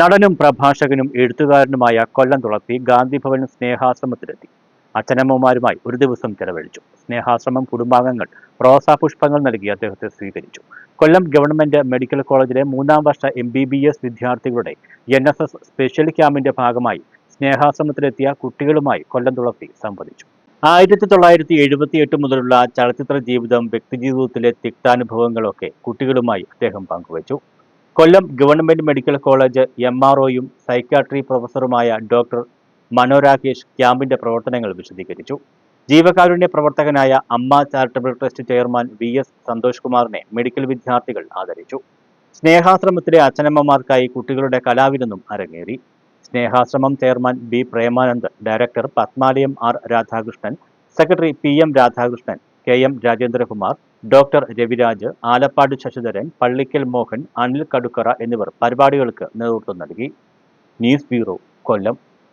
നടനും പ്രഭാഷകനും എഴുത്തുകാരനുമായ കൊല്ലം തുളസി ഗാന്ധിഭവൻ സ്നേഹാശ്രമത്തിലെത്തി. അച്ഛനമ്മമാരുമായി ഒരു ദിവസം ചെലവഴിച്ചു. സ്നേഹാശ്രമം കുടുംബാംഗങ്ങൾ റോസാ പുഷ്പങ്ങൾ നൽകി അദ്ദേഹത്തെ സ്വീകരിച്ചു. കൊല്ലം ഗവൺമെന്റ് മെഡിക്കൽ കോളേജിലെ മൂന്നാം വർഷ എം ബി ബി എസ് വിദ്യാർത്ഥികളുടെ എൻ എസ് എസ് സ്പെഷ്യൽ ക്യാമ്പിന്റെ ഭാഗമായി സ്നേഹാശ്രമത്തിലെത്തിയ കുട്ടികളുമായി കൊല്ലം തുളസി സംവദിച്ചു. ആയിരത്തി തൊള്ളായിരത്തി എഴുപത്തി എട്ട് മുതലുള്ള ചലച്ചിത്ര ജീവിതം വ്യക്തിജീവിതത്തിലെ തിക്താനുഭവങ്ങളൊക്കെ കുട്ടികളുമായി അദ്ദേഹം പങ്കുവച്ചു. Kollam government medical college M R ഒയും psychiatry പ്രൊഫസറുമായ ഡോക്ടർ മനോരാകേഷ് ക്യാമ്പിന്റെ പ്രവർത്തനങ്ങൾ വിശദീകരിച്ചു. ജീവകാരുണ്യ പ്രവർത്തകനായ Amma charitable trust chairman V S Santhosh കുമാറിനെ മെഡിക്കൽ വിദ്യാർത്ഥികൾ ആദരിച്ചു. സ്നേഹാശ്രമത്തിലെ അച്ഛനമ്മമാർക്കായി കുട്ടികളുടെ കലാവിരുന്നും അരങ്ങേറി. Snehashramam chairman B Premanand director Padmalayam R Radhakrishnan secretary P M Radhakrishnan K M Rajendrakumar doctor Raviraj Alappad Sasidharan Pallikkal Mohan Anil Kadukkara എന്നിവർ പരിപാടികൾക്ക് നേതൃത്വം നൽകി. News bureau Kollam.